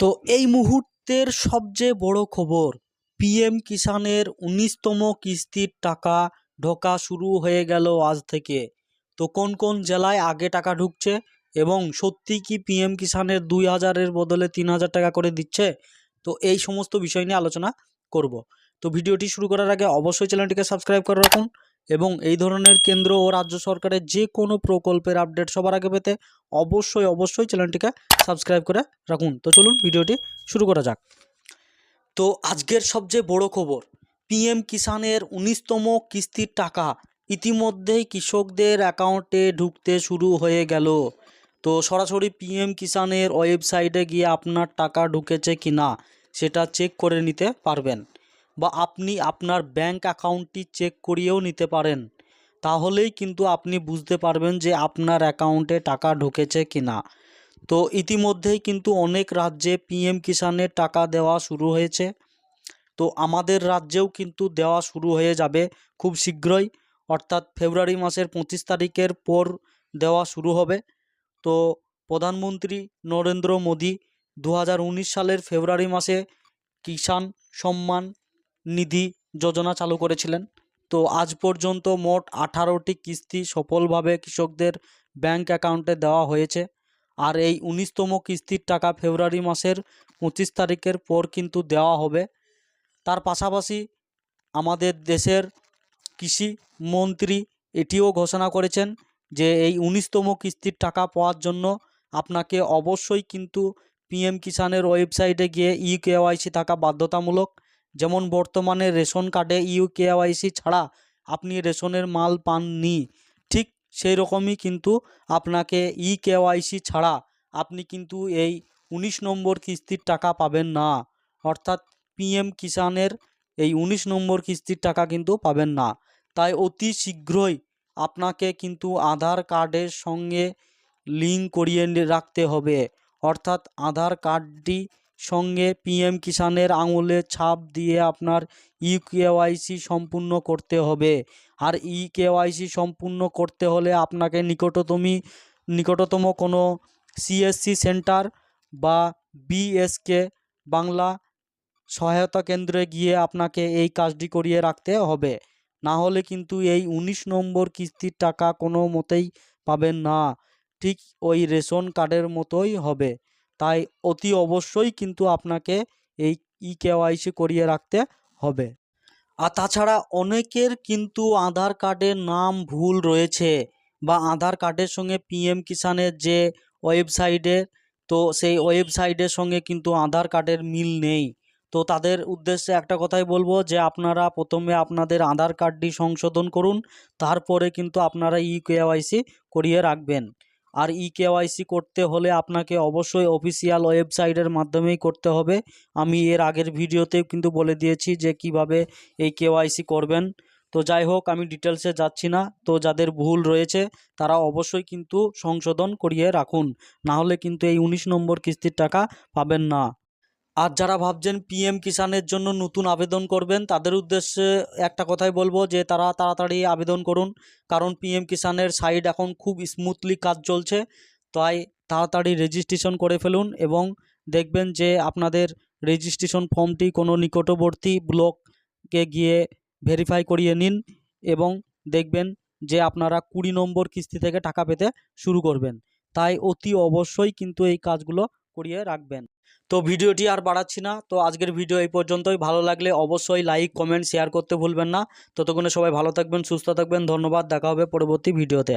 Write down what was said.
তো এই মুহূর্তের সবচেয়ে বড় খবর, পিএম কিষানের উনিশতম কিস্তির টাকা ঢোকা শুরু হয়ে গেল আজ থেকে। তো কোন কোন জেলায় আগে টাকা ঢুকছে এবং সত্যি কি পিএম কিষানের দুই হাজারের বদলে তিন হাজার টাকা করে দিচ্ছে? তো এই সমস্ত বিষয় নিয়ে আলোচনা করব। তো ভিডিওটি শুরু করার আগে অবশ্যই চ্যানেলটিকে সাবস্ক্রাইব করে রাখুন। এবং এই ধরনের কেন্দ্র ও রাজ্য সরকারের যে কোনো প্রকল্পের আপডেট সবার আগে পেতে অবশ্যই অবশ্যই চ্যানেলটিকে সাবস্ক্রাইব করে রাখুন। তো চলুন ভিডিওটি শুরু করা যাক। তো আজকের সবচেয়ে বড় খবর, পিএম কিষানের উনিশতম কিস্তির টাকা ইতিমধ্যেই কৃষকদের অ্যাকাউন্টে ঢুকতে শুরু হয়ে গেল। তো সরাসরি পিএম কিষানের ওয়েবসাইটে গিয়ে আপনার টাকা ঢুকেছে কি না সেটা চেক করে নিতে পারবেন। বা আপনি আপনার ব্যাংক অ্যাকাউন্টটি চেক করিয়েও নিতে পারেন। তাহলেই কিন্তু আপনি বুঝতে পারবেন যে আপনার অ্যাকাউন্টে টাকা ঢুকেছে কি না তো ইতিমধ্যেই কিন্তু অনেক রাজ্যে পিএম কিষানের টাকা দেওয়া শুরু হয়েছে। তো আমাদের রাজ্যেও কিন্তু দেওয়া শুরু হয়ে যাবে খুব শীঘ্রই। অর্থাৎ ফেব্রুয়ারি মাসের পঁচিশ তারিখের পর দেওয়া শুরু হবে। তো প্রধানমন্ত্রী নরেন্দ্র মোদী দু হাজার উনিশ সালের ফেব্রুয়ারি মাসে কিষাণ সম্মান নিধি যোজনা চালু করেছিলেন। তো আজ পর্যন্ত মোট আঠারোটি কিস্তি সফলভাবে কৃষকদের ব্যাংক অ্যাকাউন্টে দেওয়া হয়েছে। আর এই উনিশতম কিস্তির টাকা ফেব্রুয়ারি মাসের পঁচিশ তারিখের পর কিন্তু দেওয়া হবে। তার পাশাপাশি আমাদের দেশের কৃষি মন্ত্রী এটিও ঘোষণা করেছেন যে এই উনিশতম কিস্তির টাকা পাওয়ার জন্য আপনাকে অবশ্যই কিন্তু পিএম কিষানের ওয়েবসাইটে গিয়ে ই কেওয়াইসি থাকা বাধ্যতামূলক যেমন বর্তমানে রেশন কার্ডে ইউ কেওয়াইসি ছাড়া আপনি রেশনের মাল পাননি, ঠিক সেই রকমই কিন্তু আপনাকে ই কেওয়াইসি ছাড়া আপনি কিন্তু এই উনিশ নম্বর কিস্তির টাকা পাবেন না। অর্থাৎ পিএম কিষানের এই উনিশ নম্বর কিস্তির টাকা কিন্তু পাবেন না। তাই অতি শীঘ্রই আপনাকে কিন্তু আধার কার্ডের সঙ্গে লিঙ্ক করিয়ে রাখতে হবে। অর্থাৎ আধার কার্ডটি সঙ্গে পিএম কিষানের আঙুলের ছাপ দিয়ে আপনার ই কেওয়াইসি সম্পূর্ণ করতে হবে। আর ই কেওয়াইসি সম্পূর্ণ করতে হলে আপনাকে নিকটতমী, নিকটতম কোনো সিএসসি সেন্টার বা বিএসকে বাংলা সহায়তা কেন্দ্রে গিয়ে আপনাকে এই কাজটি করিয়ে রাখতে হবে। না হলে কিন্তু এই উনিশ নম্বর কিস্তির টাকা কোনো মতেই পাবেন না। ঠিক ওই রেশন কার্ডের মতোই হবে। তাই অতি অবশ্যই কিন্তু আপনাকে এই ই কেওয়াইসি করিয়ে রাখতে হবে। আর তাছাড়া অনেকের কিন্তু আধার কার্ডের নাম ভুল রয়েছে বা আধার কার্ডের সঙ্গে পিএম কিষানের যে ওয়েবসাইটে তো সেই ওয়েবসাইটের সঙ্গে কিন্তু আধার কার্ডের মিল নেই। তো তাদের উদ্দেশ্যে একটা কথাই বলব যে আপনারা প্রথমে আপনাদের আধার কার্ডটি সংশোধন করুন, তারপরে কিন্তু আপনারা ই কেওয়াইসি করিয়ে রাখবেন। আর ই কেওয়াইসি করতে হলে আপনাকে অবশ্যই অফিসিয়াল ওয়েবসাইটের মাধ্যমেই করতে হবে। আমি এর আগের ভিডিওতেও কিন্তু বলে দিয়েছি যে কীভাবে এই কেওয়াইসি করবেন। তো যাই হোক, আমি ডিটেলসে যাচ্ছি না। তো যাদের ভুল রয়েছে, তারা অবশ্যই কিন্তু সংশোধন করিয়ে রাখুন। না হলে কিন্তু এই উনিশ নম্বর কিস্তির টাকা পাবেন না। আর যারা ভাবছেন পিএম কিষানের জন্য নতুন আবেদন করবেন, তাদের উদ্দেশ্যে একটা কথাই বলব যে তারা তাড়াতাড়ি আবেদন করুন। কারণ পিএম কিষানের সাইট এখন খুব স্মুথলি কাজ চলছে। তাই তাড়াতাড়ি রেজিস্ট্রেশন করে ফেলুন এবং দেখবেন যে আপনাদের রেজিস্ট্রেশন ফর্মটি কোনো নিকটবর্তী ব্লককে গিয়ে ভেরিফাই করিয়ে নিন এবং দেখবেন যে আপনারা কুড়ি নম্বর কিস্তি থেকে টাকা পেতে শুরু করবেন। তাই অতি অবশ্যই কিন্তু এই কাজগুলো করিয়ে রাখবেন। তো ভিডিওটি আর বাড়াচ্ছি না। তো আজকের ভিডিও এই পর্যন্তই। ভালো লাগলে অবশ্যই লাইক কমেন্ট শেয়ার করতে ভুলবেন না। ততক্ষণে সবাই ভালো থাকবেন, সুস্থ থাকবেন। ধন্যবাদ। দেখা হবে পরবর্তী ভিডিওতে।